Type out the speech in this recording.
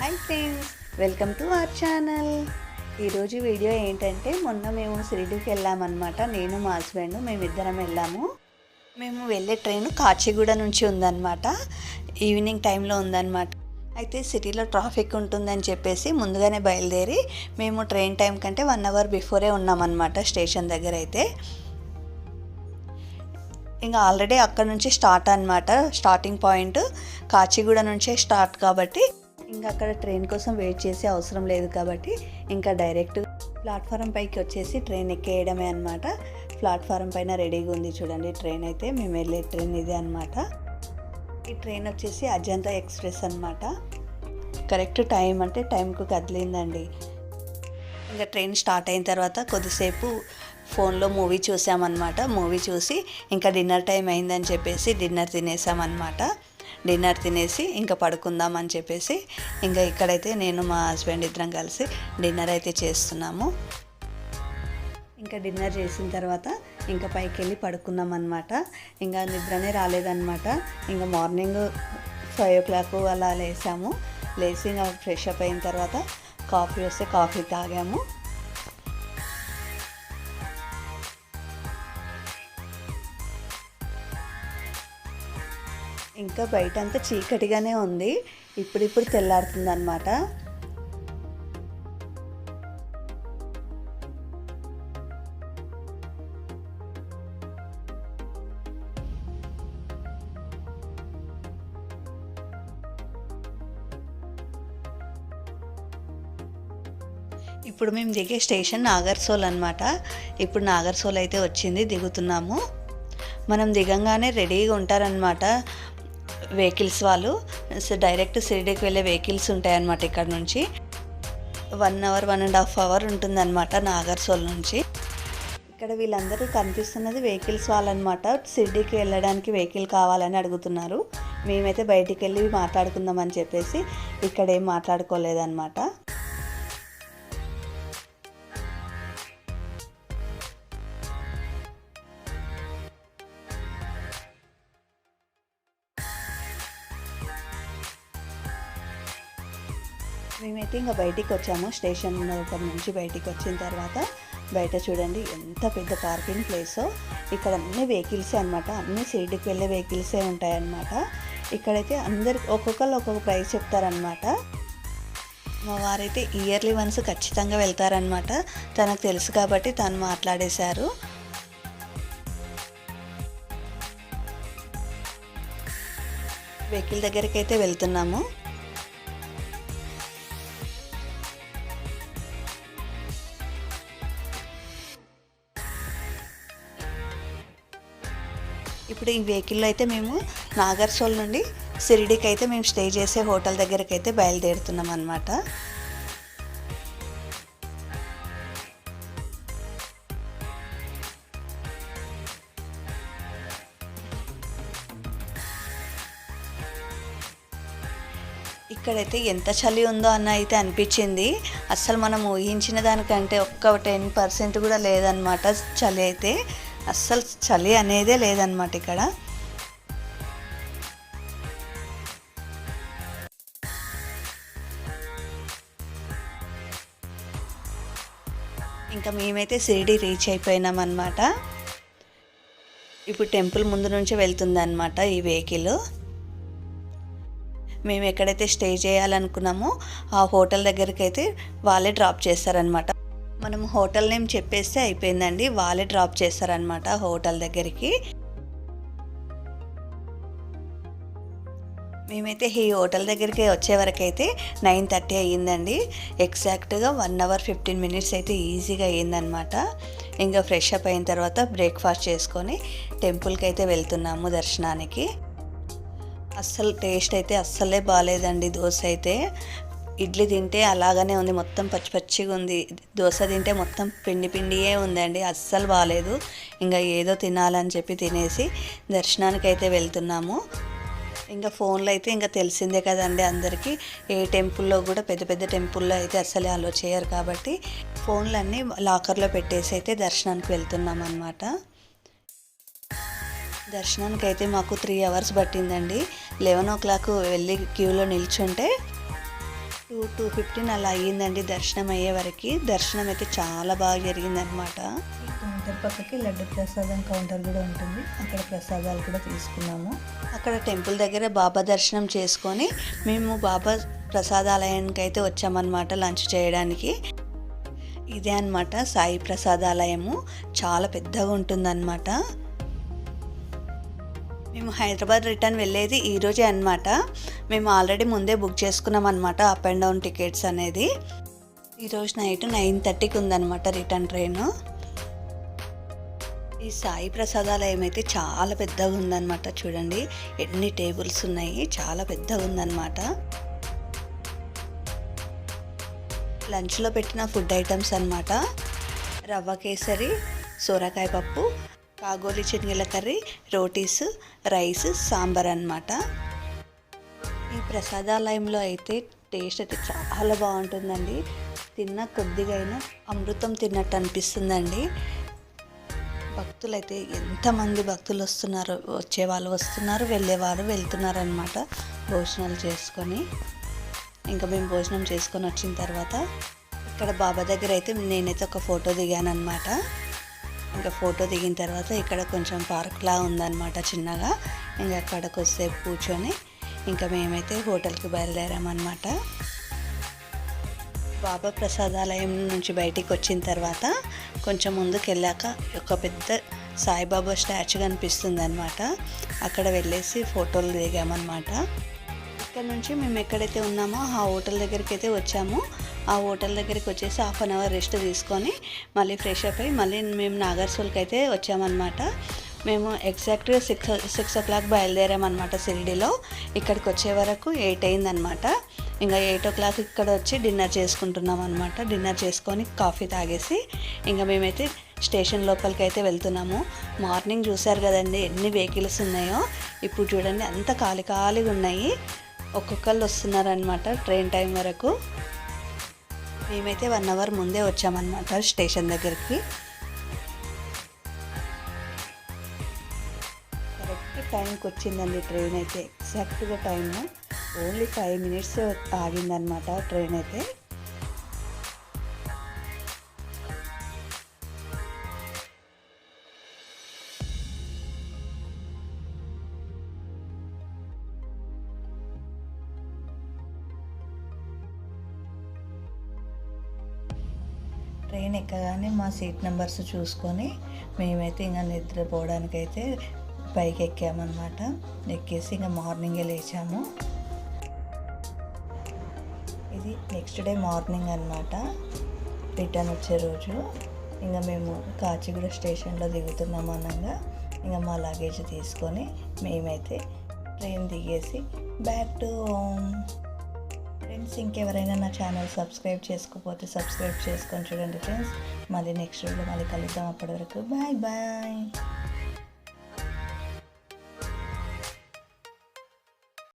Hi friends welcome to our channel. ఈరోజు video ఏంటంటే మొన్న మేము షిరిడీకి వెళ్ళామన్నమాట. నేను మా హస్బెండ్ మేమిద్దరం వెళ్ళాము. మేము వెళ్ళే ట్రైన్ కాచిగూడ నుంచి ఉందన్నమాట. ఈవినింగ్ టైంలో ఉందన్నమాట. అయితే సిటీలో ట్రాఫిక్ ఉంటుందని చెప్పేసి ముందుగానే బయలుదేరి మేము ట్రైన్ టైం కంటే వన్ అవర్ బిఫోరే ఉన్నామన్నమాట స్టేషన్ దగ్గర అయితే. ఇంకా ఆల్రెడీ అక్కడ నుంచి స్టార్ట్ అనమాట స్టార్టింగ్ పాయింట్ కాచిగూడ నుంచే స్టార్ట్ కాబట్టి ఇంకా అక్కడ ట్రైన్ కోసం వెయిట్ చేసే అవసరం లేదు కాబట్టి ఇంకా డైరెక్ట్ ప్లాట్ఫారం పైకి వచ్చేసి ట్రైన్ ఎక్కేయడమే అనమాట ప్లాట్ఫారం పైన రెడీగా ఉంది చూడండి ట్రైన్ అయితే. మేము వెళ్ళే ట్రైన్ ఇదే అనమాట ఈ ట్రైన్ వచ్చేసి అజంతా ఎక్స్ప్రెస్ అనమాట కరెక్ట్ టైం అంటే టైంకు కదిలిందండి. ఇంకా ట్రైన్ స్టార్ట్ అయిన తర్వాత కొద్దిసేపు ఫోన్లో మూవీ చూసామన్నమాట. మూవీ చూసి ఇంకా డిన్నర్ టైం అయిందని చెప్పేసి డిన్నర్ తినేసామన్నమాట. డిన్నర్ తినేసి ఇంకా పడుకుందాం అని చెప్పేసి ఇంకా ఇక్కడైతే నేను మా హస్బెండ్ ఇద్దరం కలిసి డిన్నర్ అయితే చేస్తున్నాము. ఇంకా డిన్నర్ చేసిన తర్వాత ఇంకా పైకి వెళ్ళి పడుకున్నాం అనమాట ఇంకా నిద్రనే రాలేదన్నమాట. ఇంకా మార్నింగ్ ఫైవ్ ఓ క్లాక్ అలా లేసాము. లేచి ఇంకా ఫ్రెష్ అప్ అయిన తర్వాత కాఫీ వస్తే కాఫీ తాగాము. ఇంకా బయట అంతా చీకటిగానే ఉంది. ఇప్పుడిప్పుడు తెల్లారుతుంది అనమాట ఇప్పుడు మేము దిగే స్టేషన్ నాగర్సోల్ అనమాట ఇప్పుడు నాగర్సోల్ అయితే వచ్చింది దిగుతున్నాము. మనం దిగంగానే రెడీగా ఉంటారనమాట వెహికల్స్ వాళ్ళు సో డైరెక్ట్ షిరిడీకి వెళ్ళే వెహికల్స్ ఉంటాయన్నమాట ఇక్కడ నుంచి. One hour one and half hour ఉంటుందన్నమాట నాగర్సోల్ నుంచి. ఇక్కడ వీళ్ళందరూ కనిపిస్తున్నది వెహికల్స్ వాళ్ళనమాట షిరిడీకి వెళ్ళడానికి వెహికల్ కావాలని అడుగుతున్నారు. మేమైతే బయటికి వెళ్ళి మాట్లాడుకుందామని చెప్పేసి ఇక్కడ ఏం మాట్లాడుకోలేదన్నమాట. మేమైతే ఇంకా బయటికి వచ్చాము స్టేషన్ దగ్గర నుంచి బయటికి వచ్చిన తర్వాత బయట చూడండి ఎంత పెద్ద పార్కింగ్ ప్లేసో. ఇక్కడ అన్ని వెహికల్సే అనమాట అన్ని సైడ్కి వెళ్ళే వెహికల్సే ఉంటాయన్నమాట. ఇక్కడైతే అందరికి ఒక్కొక్కరు ఒక్కొక్క ప్రైస్ చెప్తారనమాట మా వారైతే ఇయర్లీ వన్స్ ఖచ్చితంగా వెళ్తారనమాట తనకు తెలుసు కాబట్టి తను మాట్లాడేశారు. వెహికల్ దగ్గరికి అయితే వెళ్తున్నాము. ఇప్పుడు ఈ వెహికల్లో అయితే మేము నాగర్సోల్ నుండి సిరిడికి అయితే మేము స్టే చేసే హోటల్ దగ్గరికి అయితే బయలుదేరుతున్నాం అనమాట ఇక్కడైతే ఎంత చలి ఉందో అన్న అయితే అనిపించింది. అస్సలు మనం ఊహించిన దానికంటే ఒక్క టెన్ పర్సెంట్ కూడా లేదనమాట చలి అయితే. అస్సలు చలి అనేదే లేదనమాట ఇక్కడ. ఇంకా మేమైతే షిరిడి రీచ్ అయిపోయినాం అనమాట ఇప్పుడు టెంపుల్ ముందు నుంచి వెళ్తుందన్నమాట ఈ వెహికల్. మేము ఎక్కడైతే స్టే చేయాలనుకున్నామో ఆ హోటల్ దగ్గరికి అయితే వాళ్ళే డ్రాప్ చేస్తారనమాట మనం హోటల్ నేమ్ చెప్పేస్తే అయిపోయిందండి. వాళ్ళే డ్రాప్ చేస్తారనమాట హోటల్ దగ్గరికి. మేమైతే ఈ హోటల్ దగ్గరికి వచ్చేవరకైతే నైన్ థర్టీ అయ్యిందండి. ఎగ్జాక్ట్గా వన్ అవర్ ఫిఫ్టీన్ మినిట్స్ అయితే ఈజీగా అయ్యిందనమాట ఇంకా ఫ్రెష్ అప్ అయిన తర్వాత బ్రేక్ఫాస్ట్ చేసుకొని టెంపుల్కి అయితే వెళ్తున్నాము దర్శనానికి. అస్సలు టేస్ట్ అయితే అస్సలే బాగాలేదండి దోశ అయితే. ఇడ్లీ తింటే అలాగనే ఉంది. మొత్తం పచ్చి పచ్చిగా ఉంది. దోశ తింటే మొత్తం పిండి పిండియే ఉందండి. అస్సలు బాగాలేదు ఇంకా ఏదో తినాలని చెప్పి తినేసి దర్శనానికి అయితే వెళ్తున్నాము. ఇంకా ఫోన్లో అయితే ఇంకా తెలిసిందే కదండి అందరికీ. ఏ టెంపుల్లో కూడా పెద్ద పెద్ద టెంపుల్లో అయితే అస్సలే అలో చేయరు కాబట్టి ఫోన్లన్నీ లాకర్లో పెట్టేసి అయితే దర్శనానికి వెళ్తున్నాం అనమాట దర్శనానికి అయితే మాకు త్రీ అవర్స్ పట్టిందండి. లెవెన్ ఓ క్లాక్ వెళ్ళి క్యూలో నిల్చుంటే టూ టూ ఫిఫ్టీన్ అలా అయ్యిందండి దర్శనం అయ్యే వరకు. దర్శనం అయితే చాలా బాగా జరిగిందనమాట కౌంటర్ పక్కకి లడ్డు ప్రసాదం కౌంటర్ కూడా ఉంటుంది. అక్కడ ప్రసాదాలు కూడా తీసుకున్నాము. అక్కడ టెంపుల్ దగ్గర బాబా దర్శనం చేసుకొని మేము బాబా ప్రసాదాలయానికి అయితే వచ్చామన్నమాట లంచ్ చేయడానికి. ఇదే అన్నమాట సాయి ప్రసాదాలయము. చాలా పెద్దగా ఉంటుందన్నమాట. మేము హైదరాబాద్ రిటర్న్ వెళ్ళేది ఈరోజే అనమాట మేము ఆల్రెడీ ముందే బుక్ చేసుకున్నాం అనమాట అప్ అండ్ డౌన్ టికెట్స్ అనేది. ఈరోజు నైట్ నైన్ థర్టీకి ఉందన్నమాట రిటర్న్ ట్రైన్. ఈ సాయి ప్రసాదాలయం అయితే చాలా పెద్దగా ఉందన్నమాట చూడండి. ఎన్ని టేబుల్స్ ఉన్నాయి? చాలా పెద్దగా ఉందన్నమాట. లంచ్లో పెట్టిన ఫుడ్ ఐటమ్స్ అనమాట రవ్వ కేసరి సోరకాయ పప్పు కాగోలి చెనిగల కర్రీ రోటీస్ రైస్ సాంబార్ అన్నమాట. ఈ ప్రసాదాలయంలో అయితే టేస్ట్ అయితే చాలా బాగుంటుందండి. తిన్న కొద్దిగా అయినా అమృతం తిన్నట్టు అనిపిస్తుందండి. భక్తులైతే ఎంతమంది భక్తులు వస్తున్నారు వచ్చే వాళ్ళు వస్తున్నారు వెళ్ళేవారు వెళ్తున్నారు అనమాట భోజనాలు చేసుకొని. ఇంకా మేము భోజనం చేసుకొని వచ్చిన తర్వాత ఇక్కడ బాబా దగ్గర అయితే నేనైతే ఒక ఫోటో దిగాను అనమాట ఇంకా ఫోటో దిగిన తర్వాత ఇక్కడ కొంచెం పార్క్లా ఉందన్నమాట చిన్నగా. ఇంకా అక్కడ కొద్దిసేపు కూర్చొని ఇంకా మేమైతే హోటల్కి బయలుదేరామన్నమాట. బాబా ప్రసాదాలయం నుంచి బయటికి వచ్చిన తర్వాత కొంచెం ముందుకు వెళ్ళాక ఒక పెద్ద సాయిబాబా స్టాచ్యూ కనిపిస్తుంది అనమాట అక్కడ వెళ్ళేసి ఫోటోలు దిగామన్నమాట. ఇక్కడ నుంచి మేము ఎక్కడైతే ఉన్నామో ఆ హోటల్ దగ్గరికి అయితే వచ్చాము. ఆ హోటల్ దగ్గరికి వచ్చేసి హాఫ్ అన్ అవర్ రెస్ట్ తీసుకొని మళ్ళీ ఫ్రెష్ అప్ అయ్యి మళ్ళీ మేము నాగర్సోల్కి అయితే వచ్చామన్నమాట. మేము ఎగ్జాక్ట్గా సిక్స్ సిక్స్ ఓ క్లాక్ బయలుదేరామన్నమాట షిరిడిలో. ఇక్కడికి వచ్చే వరకు ఎయిట్ అయిందనమాట ఇంకా ఎయిట్ ఓ క్లాక్ ఇక్కడ వచ్చి డిన్నర్ చేసుకుంటున్నాం అనమాట డిన్నర్ చేసుకొని కాఫీ తాగేసి ఇంకా మేమైతే స్టేషన్ లోపలికి అయితే వెళ్తున్నాము. మార్నింగ్ చూసారు కదండి ఎన్ని వెహికల్స్ ఉన్నాయో. ఇప్పుడు చూడండి అంత ఖాళీ ఖాళీగా ఉన్నాయి. ఒక్కొక్కళ్ళు వస్తున్నారనమాట ట్రైన్ టైం వరకు. మేమైతే వన్ అవర్ ముందే వచ్చామన్నమాట స్టేషన్ దగ్గరికి. కరెక్ట్ టైంకి వచ్చిందండి ట్రైన్ అయితే. ఎగ్జాక్ట్గా టైము ఓన్లీ ఫైవ్ మినిట్స్ ఆగిందనమాట ట్రైన్ అయితే. ట్రైన్ ఎక్కగానే మా సీట్ నెంబర్స్ చూసుకొని మేమైతే ఇంకా నిద్రపోవడానికైతే పైకి ఎక్కామన్నమాట ఎక్కేసి ఇంకా మార్నింగే లేచాము. ఇది నెక్స్ట్ డే మార్నింగ్ అనమాట రిటర్న్ వచ్చే రోజు. ఇంకా మేము కాచిగూడ స్టేషన్లో దిగుతున్నాం అనగా ఇంకా మా లగేజ్ తీసుకొని మేమైతే ట్రైన్ దిగేసి బ్యాక్ టు హోమ్. ఫ్రెండ్స్ ఇంకెవరైనా నా ఛానల్ సబ్స్క్రైబ్ చేసుకోకపోతే సబ్స్క్రైబ్ చేసుకొని చూడండి ఫ్రెండ్స్. మళ్ళీ నెక్స్ట్ వీడియో మళ్ళీ కలుద్దాం. అప్పటి వరకు బాయ్ బాయ్.